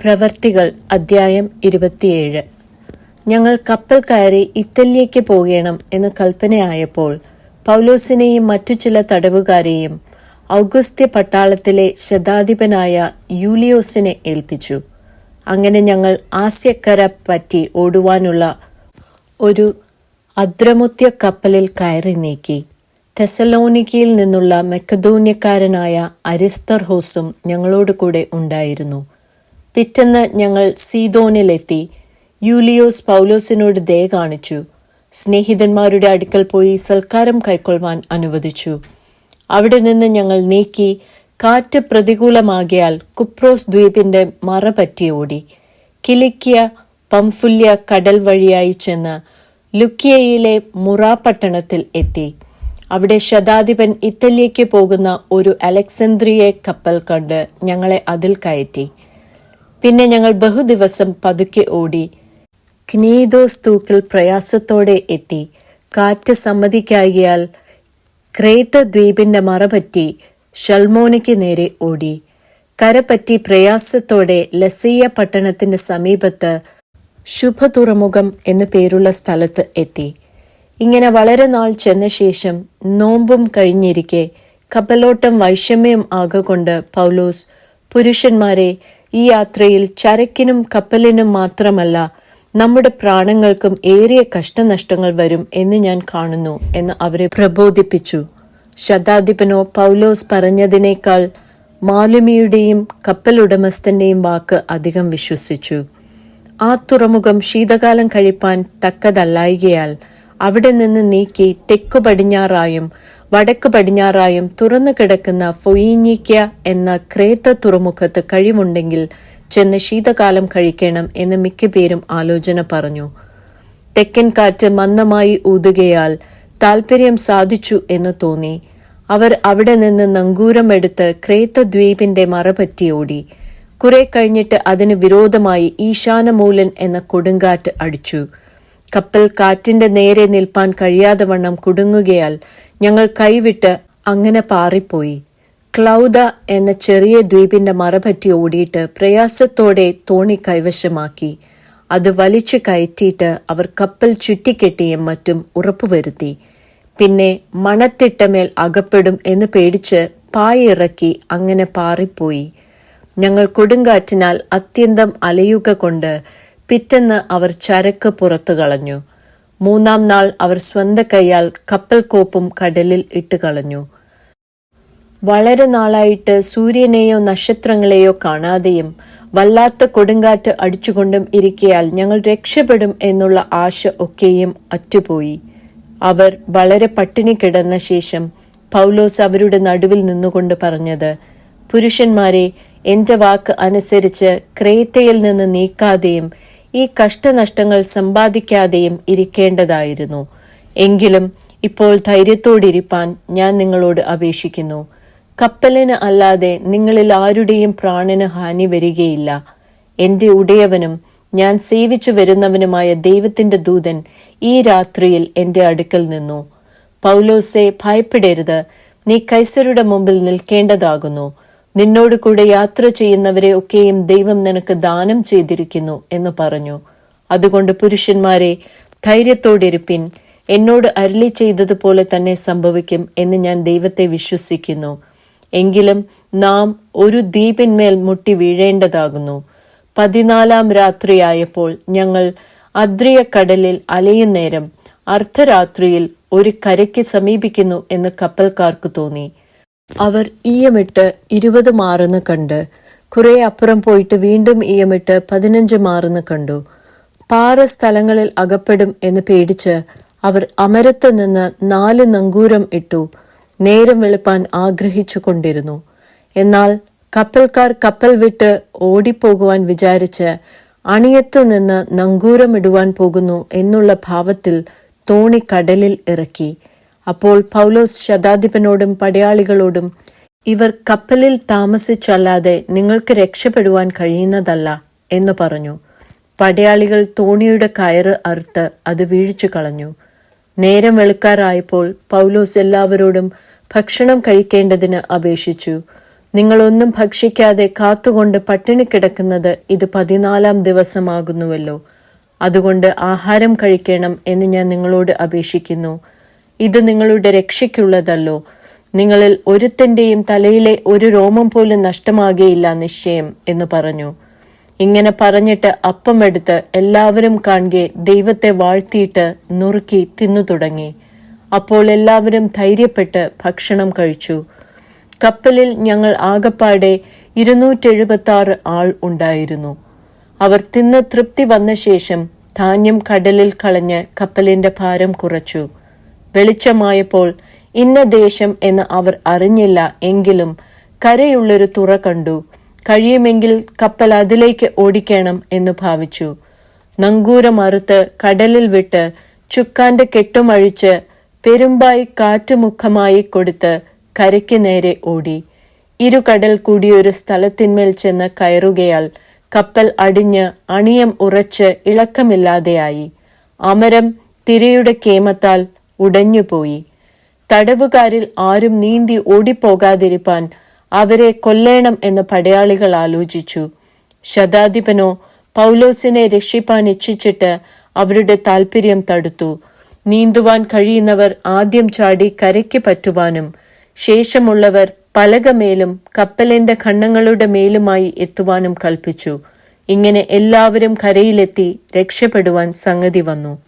പ്രവർത്തികൾ അദ്ധ്യായം ഇരുപത്തിയേഴ്. ഞങ്ങൾ കപ്പൽ കയറി ഇറ്റലിയേക്ക് പോകണം എന്ന് കൽപ്പനയായപ്പോൾ പൗലോസിനെയും മറ്റു ചില തടവുകാരെയും ഔഗസ്ത്യ പട്ടാളത്തിലെ ശതാധിപനായ യൂലിയോസിനെ ഏൽപ്പിച്ചു. അങ്ങനെ ഞങ്ങൾ ആസ്യക്കര പറ്റി ഓടുവാനുള്ള ഒരു അദ്രമുത്യ കപ്പലിൽ കയറി നീക്കി. തെസലോനിക്കയിൽ നിന്നുള്ള മെക്കദോന്യക്കാരനായ അരിസ്തർഹോസും ഞങ്ങളോട് കൂടെ ഉണ്ടായിരുന്നു. പിറ്റെന്ന് ഞങ്ങൾ സീതോനിലെത്തി യൂലിയോസ് പൗലോസിനോട് ദയ കാണിച്ചു. സ്നേഹിതന്മാരുടെ അടുക്കൽ പോയി സൽക്കാരം കൈക്കൊള്ളുവാൻ അനുവദിച്ചു. അവിടെ നിന്ന് ഞങ്ങൾ നീക്കി കാറ്റ് പ്രതികൂലമാകിയാൽ കുപ്രോസ് ദ്വീപിന്റെ മറ പറ്റി ഓടി. കിലിക്കിയ പംഫുല്യ കടൽ വഴിയായി ചെന്ന് ലുക്കിയയിലെ മുറ പട്ടണത്തിൽ എത്തി. അവിടെ ശതാധിപൻ ഇറ്റലിയയ്ക്ക് പോകുന്ന ഒരു അലക്സന്ദ്രിയെ കപ്പൽ കണ്ട് ഞങ്ങളെ അതിൽ കയറ്റി. പിന്നെ ഞങ്ങൾ ബഹുദിവസം പതുക്കെ ഓടി. ക്നീദോസ് തൂക്കിൽ പ്രയാസത്തോടെ എത്തി. കാറ്റ് സമ്മതിക്കാകിയാൽ ക്രേത്ത ദ്വീപിന്റെ മറപറ്റി ഷൽമോനയ്ക്ക് നേരെ ഓടി. കരപ്പറ്റി പ്രയാസത്തോടെ ലസീയ പട്ടണത്തിന്റെ സമീപത്ത് ശുഭതുറമുഖം എന്നു പേരുള്ള സ്ഥലത്ത് എത്തി. ഇങ്ങനെ വളരെ നാൾ ചെന്ന ശേഷം നോമ്പും കഴിഞ്ഞിരിക്കെ കപ്പലോട്ടം വൈഷമ്യം ആകൊണ്ട് പൗലോസ് പുരുഷന്മാരെ ഈ യാത്രയിൽ ചരക്കിനും കപ്പലിനും മാത്രമല്ല നമ്മുടെ പ്രാണങ്ങൾക്കും ഏറിയ കഷ്ടനഷ്ടങ്ങൾ വരും എന്ന് ഞാൻ കാണുന്നു എന്ന് അവരെ പ്രബോധിപ്പിച്ചു. ശതാധിപനോ പൗലോസ് പറഞ്ഞതിനേക്കാൾ മാലുമിയുടെയും കപ്പലുടമസ്ഥന്റെയും വാക്ക് അധികം വിശ്വസിച്ചു. ആ തുറമുഖം ശീതകാലം കഴിപ്പാൻ തക്കതല്ലായികയാൽ അവിടെ നിന്ന് നീക്കി തെക്കു പടിഞ്ഞാറായും വടക്ക് പടിഞ്ഞാറായും തുറന്നു കിടക്കുന്ന ഫൊയിനിക്ക എന്ന ക്രേത്ത തുറമുഖത്ത് കഴിവുണ്ടെങ്കിൽ ചെന്ന് ശീതകാലം കഴിക്കണം എന്ന് മിക്ക പേരും ആലോചന പറഞ്ഞു. തെക്കൻ കാറ്റ് മന്ദമായി ഊതുകയാൽ താൽപര്യം സാധിച്ചു എന്ന് തോന്നി. അവർ അവിടെ നിന്ന് നങ്കൂരമെടുത്ത് ക്രേത്ത ദ്വീപിന്റെ മറപറ്റി ഓടി. കുറെ കഴിഞ്ഞിട്ട് അതിന് വിരോധമായി ഈശാനമൂലൻ എന്ന കൊടുങ്കാറ്റ് അടിച്ചു. കപ്പൽ കാറ്റിന്റെ നേരെ നിൽപ്പാൻ കഴിയാതെ വണ്ണം കുടുങ്ങുകയാൽ ഞങ്ങൾ കൈവിട്ട് അങ്ങനെ പാറിപ്പോയി. ക്ലൗദ എന്ന ചെറിയ ദ്വീപിന്റെ മറപറ്റി ഓടിയിട്ട് പ്രയാസത്തോടെ തോണി കൈവശമാക്കി. അത് വലിച്ചു കയറ്റിയിട്ട് അവർ കപ്പൽ ചുറ്റിക്കെട്ടിയും മറ്റും ഉറപ്പുവരുത്തി. പിന്നെ മണത്തിട്ടമേൽ അകപ്പെടും എന്ന് പേടിച്ച് പായിറക്കി അങ്ങനെ പാറിപ്പോയി. ഞങ്ങൾ കൊടുങ്കാറ്റിനാൽ അത്യന്തം അലയുക കൊണ്ട് പിറ്റെന്ന് അവർ ചരക്ക് പുറത്തു കളഞ്ഞു. മൂന്നാം നാൾ അവർ സ്വന്ത കൈയാൽ കപ്പൽ കോപ്പും കടലിൽ ഇട്ട് കളഞ്ഞു. വളരെ നാളായിട്ട് സൂര്യനെയോ നക്ഷത്രങ്ങളെയോ കാണാതെയും വല്ലാത്ത കൊടുങ്കാറ്റ് അടിച്ചുകൊണ്ടും ഇരിക്കയാൽ ഞങ്ങൾ രക്ഷപ്പെടും എന്നുള്ള ആശ ഒക്കെയും അറ്റുപോയി. അവർ വളരെ പട്ടിണി കിടന്ന ശേഷം പൗലോസ് അവരുടെ നടുവിൽ നിന്നുകൊണ്ട് പറഞ്ഞത് പുരുഷന്മാരെ എന്റെ വാക്ക് അനുസരിച്ച് ക്രേത്തയിൽ നിന്ന് നീക്കാതെയും ഈ കഷ്ടനഷ്ടങ്ങൾ സമ്പാദിക്കാതെയും ഇരിക്കേണ്ടതായിരുന്നു. എങ്കിലും ഇപ്പോൾ ധൈര്യത്തോടിരിപ്പാൻ ഞാൻ നിങ്ങളോട് അപേക്ഷിക്കുന്നു. കപ്പലിന് അല്ലാതെ നിങ്ങളിൽ ആരുടെയും പ്രാണന് ഹാനി വരികയില്ല. എന്റെ ഉടയവനും ഞാൻ സേവിച്ചു വരുന്നവനുമായ ദൈവത്തിന്റെ ദൂതൻ ഈ രാത്രിയിൽ എന്റെ അടുക്കൽ നിന്നു. പൗലോസെ ഭയപ്പെടരുത്. നീ കൈസരുടെ മുമ്പിൽ നിൽക്കേണ്ടതാകുന്നു. നിന്നോട് കൂടെ യാത്ര ചെയ്യുന്നവരെ ഒക്കെയും ദൈവം നിനക്ക് ദാനം ചെയ്തിരിക്കുന്നു എന്ന് പറഞ്ഞു. അതുകൊണ്ട് പുരുഷന്മാരെ ധൈര്യത്തോടിരുപ്പിൻ. എന്നോട് അരളി ചെയ്തതുപോലെ തന്നെ സംഭവിക്കും എന്ന് ഞാൻ ദൈവത്തെ വിശ്വസിക്കുന്നു. എങ്കിലും നാം ഒരു ദ്വീപിന്മേൽ മുട്ടി വീഴേണ്ടതാകുന്നു. പതിനാലാം രാത്രിയായപ്പോൾ ഞങ്ങൾ അദ്രിയ കടലിൽ അലയുന്നേരം അർദ്ധരാത്രിയിൽ ഒരു കരയ്ക്ക് സമീപിക്കുന്നു എന്ന് കപ്പൽക്കാർക്ക് തോന്നി. അവർ ഈയമിട്ട് ഇരുപത് മാറുന്ന കണ്ട് കുറെ അപ്പുറം പോയിട്ട് വീണ്ടും ഈയമിട്ട് പതിനഞ്ച് മാറുന്ന കണ്ടു. പാറ സ്ഥലങ്ങളിൽ അകപ്പെടും എന്ന് പേടിച്ച് അവർ അമരത്ത് നിന്ന് നാല് നങ്കൂരം ഇട്ടു. നേരം വെളുപ്പാൻ ആഗ്രഹിച്ചു കൊണ്ടിരുന്നു. എന്നാൽ കപ്പൽക്കാർ കപ്പൽ വിട്ട് ഓടിപ്പോകുവാൻ വിചാരിച്ച് അണിയത്ത് നിന്ന് നങ്കൂരമിടുവാൻ പോകുന്നു എന്നുള്ള ഭാവത്തിൽ തോണി കടലിൽ ഇറക്കി. അപ്പോൾ പൗലോസ് ശതാധിപനോടും പടയാളികളോടും ഇവർ കപ്പലിൽ താമസിച്ചല്ലാതെ നിങ്ങൾക്ക് രക്ഷപ്പെടുവാൻ കഴിയുന്നതല്ല എന്ന് പറഞ്ഞു. പടയാളികൾ തോണിയുടെ കയറ് അറുത്ത് അത് വീഴിച്ചു കളഞ്ഞു. നേരം വെളുക്കാറായപ്പോൾ പൗലോസ് എല്ലാവരോടും ഭക്ഷണം കഴിക്കേണ്ടതിന് അപേക്ഷിച്ചു. നിങ്ങളൊന്നും ഭക്ഷിക്കാതെ കാത്തുകൊണ്ട് പട്ടിണി കിടക്കുന്നത് ഇത് പതിനാലാം ദിവസമാകുന്നുവല്ലോ. അതുകൊണ്ട് ആഹാരം കഴിക്കണം എന്ന് ഞാൻ നിങ്ങളോട് അപേക്ഷിക്കുന്നു. ഇത് നിങ്ങളുടെ രക്ഷയ്ക്കുള്ളതല്ലോ. നിങ്ങളിൽ ഒരുത്തന്റെയും തലയിലെ ഒരു രോമം പോലും നഷ്ടമാകുകയില്ല നിശ്ചയം എന്ന് പറഞ്ഞു. ഇങ്ങനെ പറഞ്ഞിട്ട് അപ്പമെടുത്ത് എല്ലാവരും കാണുകെ ദൈവത്തെ വാഴ്ത്തിയിട്ട് നുറുക്കി തിന്നു തുടങ്ങി. അപ്പോൾ എല്ലാവരും ധൈര്യപ്പെട്ട് ഭക്ഷണം കഴിച്ചു. കപ്പലിൽ ഞങ്ങൾ ആകപ്പാടെ ഇരുന്നൂറ്റെഴുപത്താറ് ആൾ ഉണ്ടായിരുന്നു. അവർ തിന്ന് തൃപ്തി വന്ന ശേഷം ധാന്യം കടലിൽ കളഞ്ഞ് കപ്പലിന്റെ ഭാരം കുറച്ചു. വെളിച്ചമായപ്പോൾ ഇന്ന ദേശം എന്ന് അവർ അറിഞ്ഞില്ല എങ്കിലും കരയുള്ളൊരു തുറ കണ്ടു. കഴിയുമെങ്കിൽ കപ്പൽ അതിലേക്ക് ഓടിക്കണം എന്ന് ഭാവിച്ചു. നങ്കൂരം അറുത്ത് കടലിൽ വിട്ട് ചുക്കാന്റെ കെട്ടുമഴിച്ച് പെരുമ്പായി കാറ്റുമുഖമായി കൊടുത്ത് കരയ്ക്ക് നേരെ ഓടി. ഇരു കടൽ കൂടിയൊരു സ്ഥലത്തിന്മേൽ ചെന്ന് കയറുകയാൽ കപ്പൽ അടിഞ്ഞ് അണിയം ഉറച്ച് ഇളക്കമില്ലാതെയായി. അമരം തിരയുടെ കേമത്താൽ ഉടഞ്ഞുപോയി. തടവുകാരിൽ ആരും നീന്തി ഓടിപ്പോകാതിരിപ്പാൻ അവരെ കൊല്ലേണം എന്ന് പടയാളികൾ ആലോചിച്ചു. ശതാധിപനോ പൗലോസിനെ രക്ഷിപ്പാൻ ഇച്ഛിച്ചിട്ട് അവരുടെ താൽപ്പര്യം തടുത്തു. നീന്തുവാൻ കഴിയുന്നവർ ആദ്യം ചാടി കരയ്ക്ക് പറ്റുവാനും ശേഷമുള്ളവർ പലകമേലും കപ്പലിന്റെ ഖണ്ണങ്ങളുടെ മേലുമായി എത്തുവാനും കൽപ്പിച്ചു. ഇങ്ങനെ എല്ലാവരും കരയിലെത്തി രക്ഷപ്പെടുവാൻ സംഗതി വന്നു.